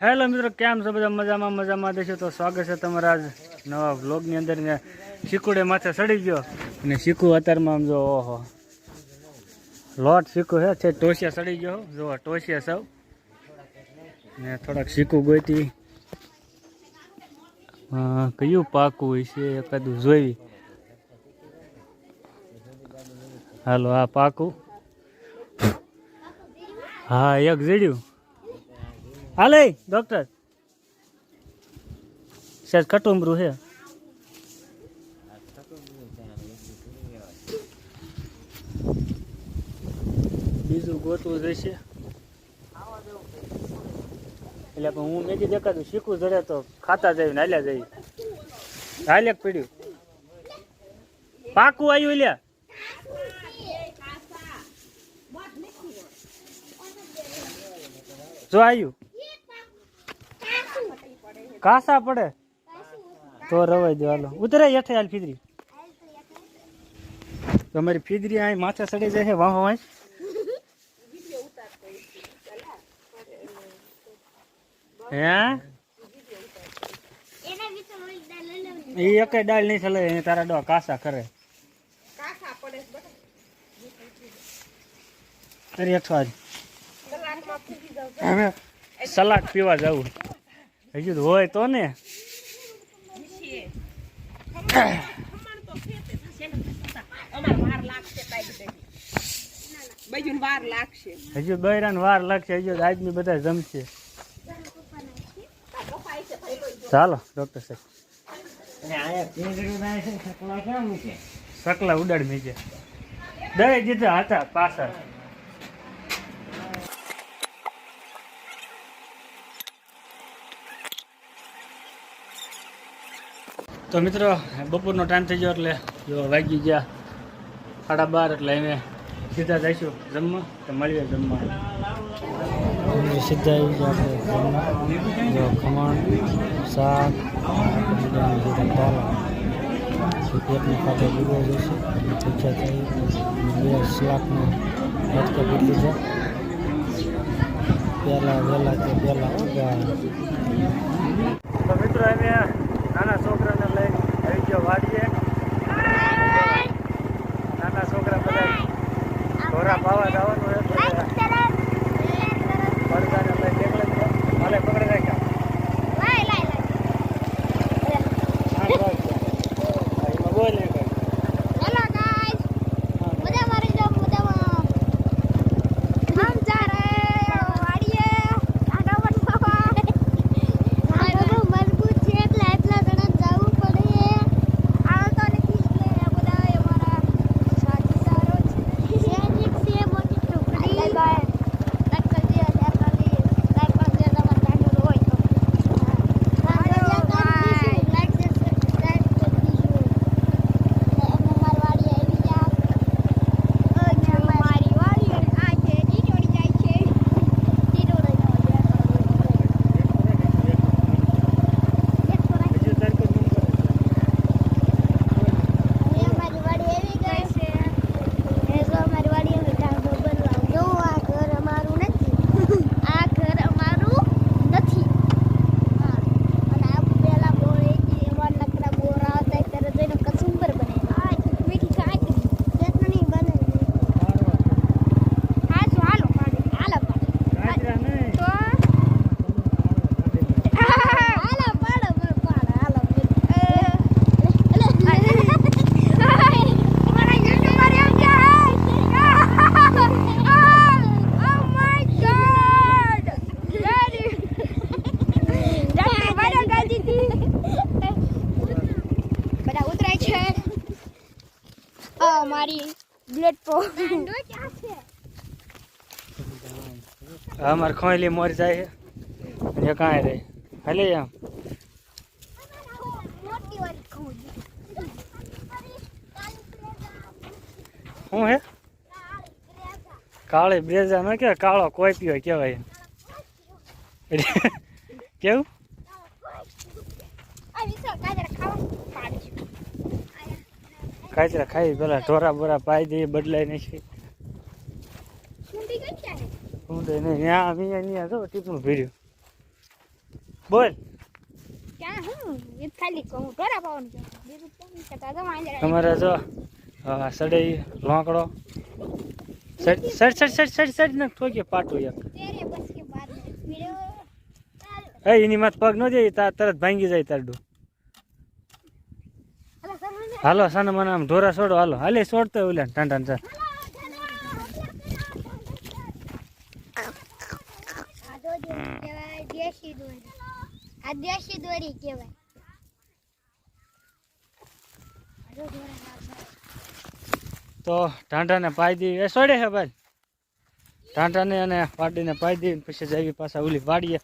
Hello મિત્રો, કેમ છો બધા? મજામાં મજામાં દેશો. તો સ્વાગત છે તમારા આજ નવા વ્લોગની અંદર. ને શીકુડે માથે સડી ગયો. અને શીકુ અત્યારમાં આમ જો, ઓહો. લોટ શીકુ હે, છે, ટોસિયા સડી ગયો જો ટોસિયા સૌ. ને થોડાક શીકુ ગોતી કયું પાકું છે, એકાદું જોઈ. હાલો, આ પાકું. હા, એક જડ્યું હાલે ડોક્ટર સર કટુંબરું છે બીજું ગોતવું જશે એટલે પણ હું મેં કીધું એકાદું શીખવું જડે તો ખાતા જઈ હાલ્યા જઈ હાલ્યા પીડ્યું? પાકું આવ્યું લ્યા. જો આવ્યું કાસા પડે? તો રવાઈ દો, હાલો. ઉતરે હેઠે હાલ ફીદરી. તમારી ફીદરી અહીં માથે સડી જાય છે, વાહ વાહ. હે? એ એક ડાળ નહીં ચલે તારા ડો કાસા કરે. હેઠો આજ હવે સલાડ પીવા જવું. હજુ તો હોય તો ને. હજુ બૈરાન વાર લાગશે હજુ તો આદમી બધા જમશે. ચાલો ડોક્ટર સાહેબ. સકલા ઉડાડ મીજે દરેક દીધા હતા પાછળ તો મિત્રો બપોરનો ટાઈમ થઈ ગયો એટલે જો વાગી ગયા સાડા બાર એટલે અમે સીધા જઈશું જમવા તો મળીએ જમવા. સીધા આવી ગયા આપણે જો ખમણ શાક પેટની ખાતે ડૂબો જશે પૂછા થઈ. બે શાકનો ભટકો બદલી છે પહેલાં વહેલા કે પહેલાં તો મિત્રો અમે આ મારી બ્લેડ પો આ અમારે ખોઈલી મોર જાય છે. કાંઈ રહી હાલે આમ મોટી શું હે? કાળી બ્રેજા ન કે કાળો કોઈ પીવો કેવાય કેવું આ વિશાળ ગાજર ખાવા પાડે કાચરા ખાઈ પેલા ઢોરા બોરા પાઈ દઈએ બદલાય નહીં સુંટી હું તો નહીં ત્યાં અહીંયા અહીંયા તો ટીપણું ભર્યું. બોલ. ક્યાં હું? એ ખાલી કહું ટોરા પાવાનું છે. બીજું કેમ કરતા તો જો સડે લોંકડો. સડ સડ સડ સડ સડ ને ઠોકે પાટું એક. એની માથ પગ ન જાય તરત ભાંગી જાય તારડું હાલો, સાને મને આમ ઢોરા છોડો, હાલો. હાલે, છોડતો ઓલે ટાંટા આ તો ટાંટાને પાઈ દી. એ છોડે છે ભાઈ. ટાંટાને અને પાડીને પાઈ દી પછી જઈ પાછા ઓલી વાડીએ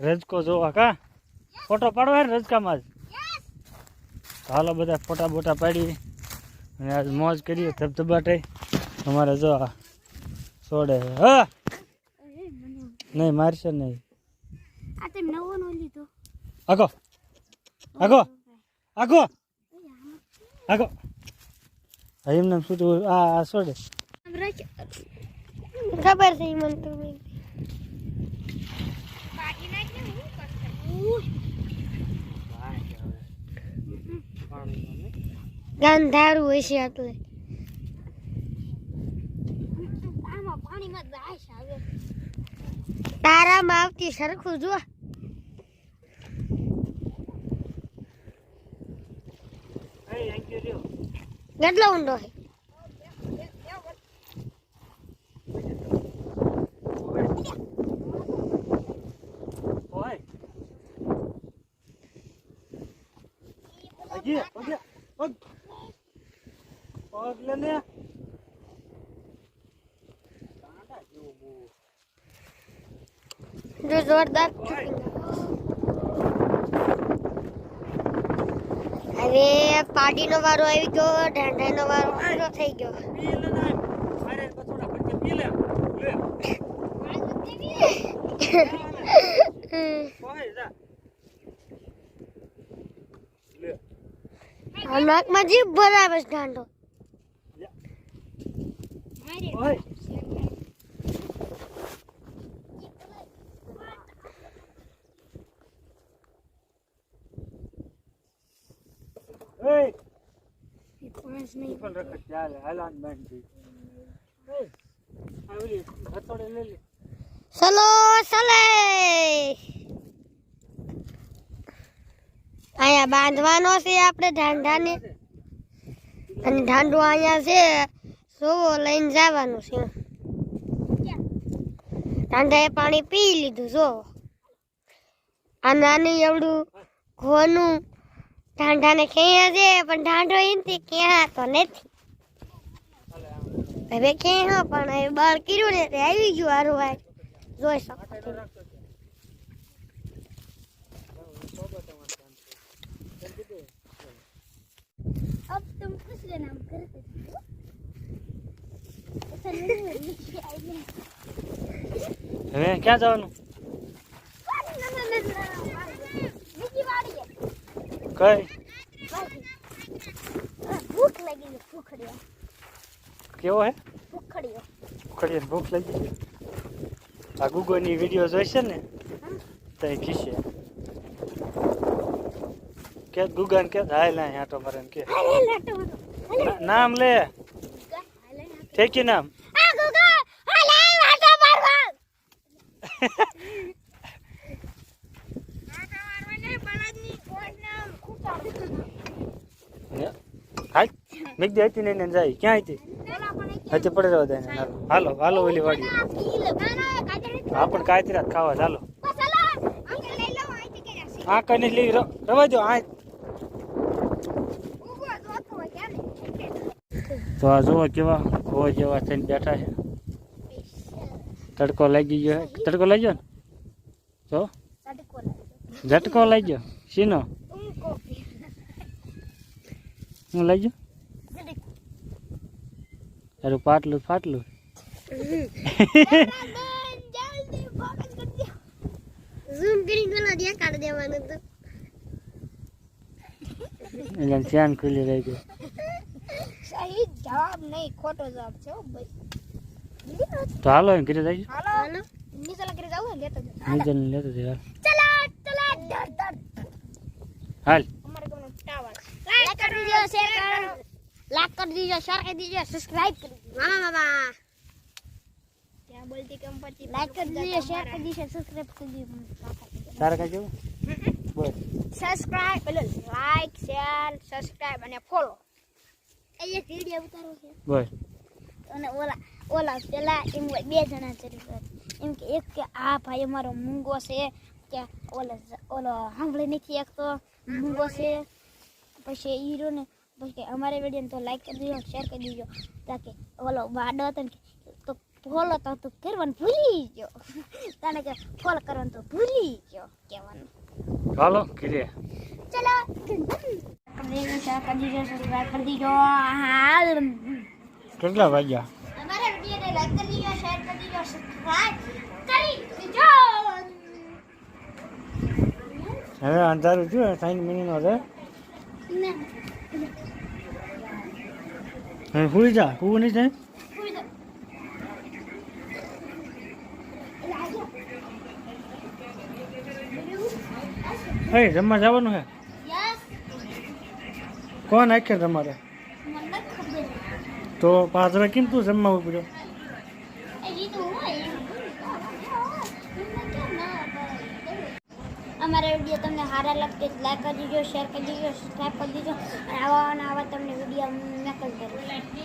રજકો જોવા. કા? ફોટો પાડવા રજકામાં જ. હાલો બધા ફોટા બોટા પાડીએ. અને આજ મોજ કરીએ ધબધબાટે. અમારે જો આ છોડે હા! નહીં મારશે નહીં. આગો! આગો! આગો! આગો! એમને શું આ આ છોડે ખબર છે મને તો બાકી નાખી હું ગંધારું હશે એટલે. તારામાં આવતી સરખું જો કેટલો ઊંડો છે ઓય અજી પગે પગ પગ લે ને જો જોરદાર હવે પાર્ટીનો વારો આવી ગયો ઢાંઢાનો વારો પૂરો થઈ ગયો નાકમાં જીભ છે ઢાંઢો ઓય પણ રખડ ચાલે હાલાન બાંધી. એ આ હથોડે લઈ લે. ચલો ચલે અહીંયા બાંધવાનો છે આપણે ઢાંઢાને. અને ઢાંડો અહીંયા છે સોવો લઈને જવાનું છે. ઢાંઢાએ પાણી પી લીધું, જો. આ નાની એવડું ઘોનું ઢાંઢાને ખેંચે છે પણ ઢાંઢો એનથી ક્યાં તો નથી હવે ક્યાં પણ હવે બળ કર્યું ને તે આવી ગયું હારું ભાઈ જોઈ શકો છો. अब तुम कुछ लेना हम घर पे ऐसा नहीं है, नीचे आइए। હવે ક્યાં જવાનું ना, ना, ना, ना, ना, બીજી વાડી છે. કઈ કેવો હે? ભૂખડીયો ખડીએ ભૂખ લાગી ગઈ આ ગુગોની વીડિયો જોઈશે ને તો એ ખીશે કે ગુગન કે હાય લાય આટો મારે. કે ના- નામ લે. હાલે ઠેકી નામ? હાલે મેઘ દી હતી ને? જાય. ક્યાં હતી હતી પડે દે એને. હાલો હાલો ઓલી વાડી. આ પણ કાંઈ રાત ખાવા ચાલો હા લઈ આ કઈ લઈ રવા જો આ? તો આ જુઓ કેવા ખોવા જેવા થઈને બેઠા છે. તડકો લાગી ગયો તડકો લાગી ગયો ને? જો. ઝટકો લાગી ગયો શીનો હું લાગી ગયો. તારું પાટલું ફાટલું? જલ્દી ફોકસ કરી દો. ઝૂમ કરી ગયેલો દેખાડ દેવાનું હતું એટલે રહી સહી જવાબ નહીં ખોટો જવાબ છે હો ભાઈ. તો હાલો એમ ઘરે જાય હાલો. નીચે લગી જાવ લેતો જાવ નીચે લેતો જાય ચલા ચલા હાલ. અમારે ગામનો ટાવર લાઈક કરી શેર કરો. લાઈક કરી દીજો શેર કરી દીજો સબસ્ક્રાઇબ કરી દીજો. મામા મામા ત્યાં બોલતી કેમ પડતી લાઈક કરી દીજો શેર કરી દીજો સબસ્ક્રાઇબ કરી દીજો. તારે કઈ જેવું બોલ. સબસ્ક્રાઇબ પેલો લાઈક શેર સબસ્ક્રાઇબ અને ફોલો એ એક વિડિયો ઉતારો છે. બોલ. અને ઓલા ઓલા પેલા એમ બે જણા ચરિત્ર એમ કે એક કે આ ભાઈ અમારો મૂંગો છે. કે ઓલો ઓલો સાંભળી નથી એક તો મૂંગો છે. પછી હીરો ને તો અમારે વિડીયોને તો લાઈક કરી દીજો શેર કરી દીજો. તાકે ઓલો વાડો હતો ને તો ફોલો તો તું કરવાનું ભૂલી ગયો. તને કે ફોલો કરવાનું તો ભૂલી ગયો કેવાનું ચાલો કીધે ચલો કરી દેજો શેર કેટલા વાગ્યા? હવે અંધારું થયું સાઈન મિનિટ વધે છે ને હવે સુઈ જા હું જમવા જવાનું યસ કોણ આખે તમારે? તો પાછળ કેમ તું જમવા ઉપડ્યો અમારા વીડિયો તમને સારા લાગશે લાઈક કરી દીજો શેર કરી દીજો સબસ્ક્રાઈબ કરી દીજો, અને આવા અને આવા તમને વીડિયો મેકલ કરીશ.